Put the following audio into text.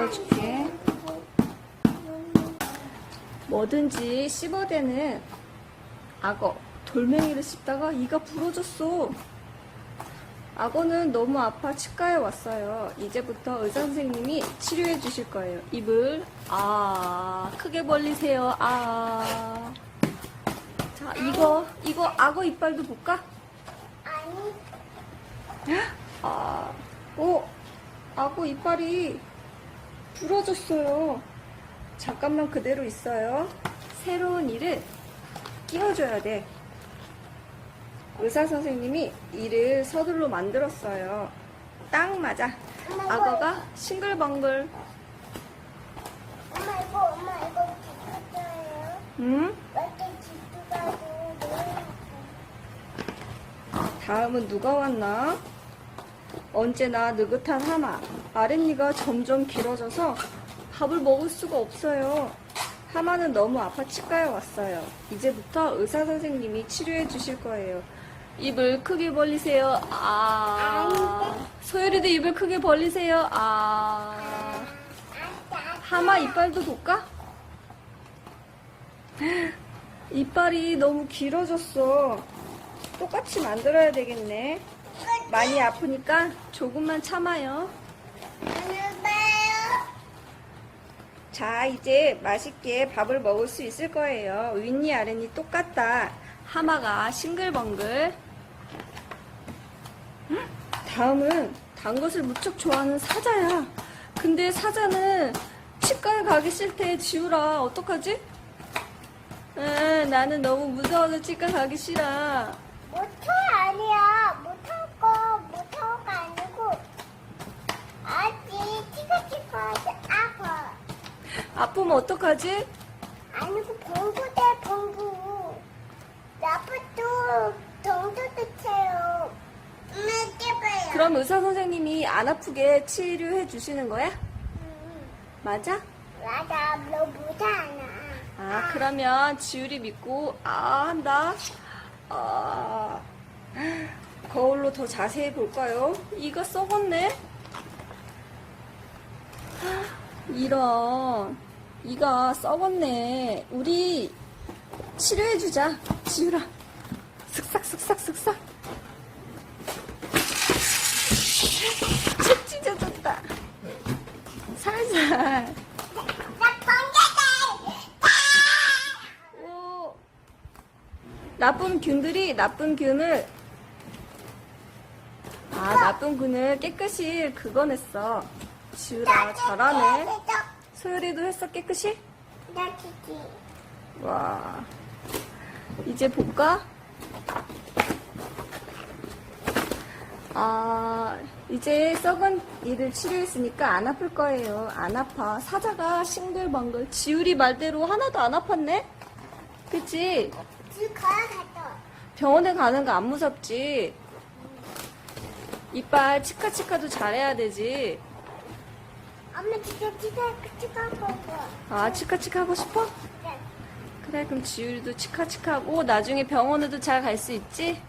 씹어줄게. 뭐든지 씹어대는 악어. 돌멩이를 씹다가 이가 부러졌어. 악어는 너무 아파 치과에 왔어요. 이제부터 의사 선생님이 치료해 주실 거예요. 입을 아 크게 벌리세요. 아. 자 이거 이거 악어 이빨도 볼까? 아니, 아, 어, 악어 이빨이 부러졌어요. 잠깐만 그대로 있어요. 새로운 이를 끼워줘야 돼. 의사 선생님이 이를 서둘러 만들었어요. 딱 맞아. 악어가 싱글벙글. 엄마 이거, 엄마 이거 기쁘잖아요. 응? 이렇게 노래 다음은 누가 왔나? 언제나 느긋한 하마. 아랫니가 점점 길어져서 밥을 먹을 수가 없어요. 하마는 너무 아파 치과에 왔어요. 이제부터 의사 선생님이 치료해 주실 거예요. 입을 크게 벌리세요. 아. 소율이도 입을 크게 벌리세요. 아. 하마 이빨도 볼까? 이빨이 너무 길어졌어. 똑같이 만들어야 되겠네. 많이 아프니까 조금만 참아요. 자, 이제 맛있게 밥을 먹을 수 있을 거예요. 윗니 아랫니 똑같다. 하마가 싱글벙글. 음, 다음은 단 것을 무척 좋아하는 사자야. 근데 사자는 치과에 가기 싫대. 지우라. 어떡하지? 에, 나는 너무 무서워서 치과 가기 싫어. 못할 아니야. 못할 거, 못할 거 아니고. 아직 치카치카 아파. 아프면 어떡하지? 아니고 봉구대 봉구. 나부터 동도도 채요. 엄마 깨봐요. 그럼 의사 선생님이 안 아프게 치료해 주시는 거야? 음, 맞아? 맞아, 너 못하나. 아, 그러면 지율이 믿고, 아, 한다. 아, 거울로 더 자세히 볼까요? 이가 썩었네? 이런, 이가 썩었네. 우리 치료해주자. 지율아. 슥싹, 슥싹, 슥싹. 책 찢어졌다. 살살. 나쁜 균들이 나쁜 균을 아 나쁜 균을 깨끗이 긁어냈어 지우라 잘하네 소율이도 했어 깨끗이 나 키키. 와 이제 볼까 아 이제 썩은 이를 치료했으니까 안 아플 거예요 안 아파 사자가 싱글벙글 지우리 말대로 하나도 안 아팠네 그치. 병원에 가는 거 안 무섭지? 이빨 치카치카도 잘해야 되지. 엄마 진짜 진짜 치카 보고. 아, 치카치카 하고 싶어? 그래, 그럼 지율이도 치카치카 하고 나중에 병원에도 잘 갈 수 있지?